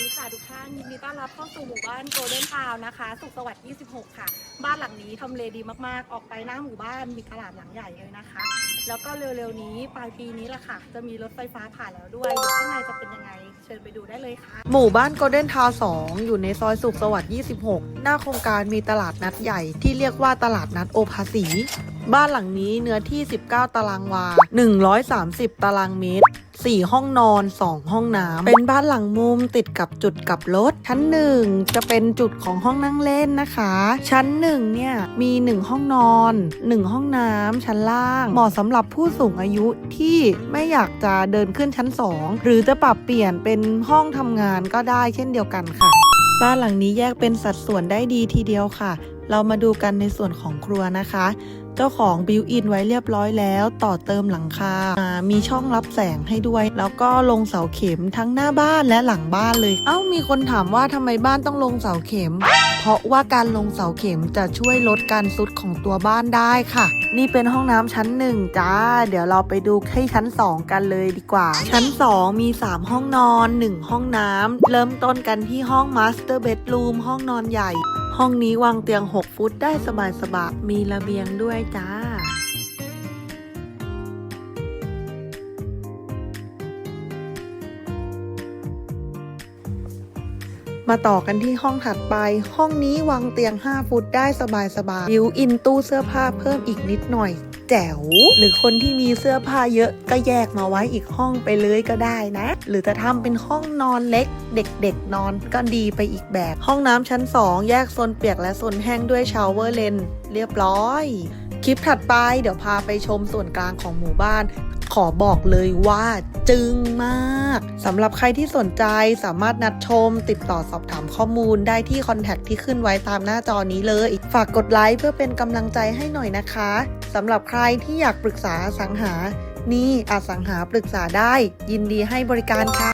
ดีค่ะทุกท่านยินดีต้อนรับเข้าสู่หมู่บ้านโกลเด้นทาวนะคะ สุขสวัสดิ์ 26 ค่ะ บ้านหลังนี้ทำเลดีมากๆ ออกไปหน้าหมู่บ้านมีตลาดหลังใหญ่เลยนะคะ แล้วก็เร็วๆนี้ปลายปีนี้แหละค่ะ จะมีรถไฟฟ้าผ่านแล้วด้วยข้างในจะเป็นยังไง เชิญไปดูได้เลยค่ะ หมู่บ้านโกลเด้นทาว2อยู่ในซอยสุขสวัสดิ์ 26 หน้าโครงการมีตลาดนัดใหญ่ที่เรียกว่าตลาดนัดโอภาสีบ้านหลังนี้เนื้อที่ 19 ตารางวา 130 ตารางเมตร 4 ห้องนอน 2 ห้องน้ำเป็นบ้านหลังมุมติดกับจุดกลับรถ ชั้น 1 จะเป็นจุดของห้องนั่งเล่นนะคะ ชั้น 1 เนี่ย มี 1 ห้องนอน 1 ห้องน้ำชั้นล่าง เหมาะสำหรับผู้สูงอายุที่ไม่อยากจะเดินขึ้นชั้น 2 หรือจะปรับเปลี่ยนเป็นห้องทำงานก็ได้เช่นเดียวกันค่ะ บ้านหลังนี้แยกเป็นสัดส่วนได้ดีทีเดียวค่ะ เรามาดูกันในส่วนของครัวนะคะ เจ้าของบิวอินไว้เรียบร้อยแล้ว ต่อเติมหลังคา มีช่องรับแสงให้ด้วย แล้วก็ลงเสาเข็มทั้งหน้าบ้านและหลังบ้านเลย เอ้ามีคนถามว่าทำไมบ้านต้องลงเสาเข็ม เพราะว่าการลงเสาเข็มจะช่วยลดการซุดของตัวบ้านได้ค่ะ นี่เป็นห้องน้ำชั้นหนึ่งจ้า เดี๋ยวเราไปดูให้ชั้น2กันเลยดีกว่า ชั้น2มี 3 ห้องนอน 1 ห้องน้ำเริ่มต้นกันที่ห้องมาสเตอร์เบดรูมห้องนอนใหญ่ ห้องนี้วางเตียง 6 ฟุตได้สบายๆมีระเบียงด้วยจ้า มาต่อกันที่ห้องถัดไป ห้องนี้วางเตียง 5 ฟุตได้สบายสบายบิวอินตู้เสื้อผ้าเพิ่มอีกนิดหน่อย แจ๋ว หรือคนที่มีเสื้อผ้าเยอะก็แยกมาไว้อีกห้องไปเลยก็ได้นะ หรือจะทำเป็นห้องนอนเล็ก เด็กๆนอนก็ดีไปอีกแบบ ห้องน้ำชั้น 2 แยกโซนเปียกและโซนแห้งด้วยชาวเวอร์เลนเรียบร้อย คลิปถัดไปเดี๋ยวพาไปชมส่วนกลางของหมู่บ้าน ขอบอกเลยว่าจึงมากสำหรับใครที่สนใจสามารถนัดชม ติดต่อสอบถามข้อมูลได้ที่คอนแทคที่ขึ้นไว้ตามหน้าจอนี้เลย ฝากกดไลค์เพื่อเป็นกำลังใจให้หน่อยนะคะสำหรับใครที่อยากปรึกษาสังหา นี่อสังหาปรึกษาได้ ยินดีให้บริการค่ะ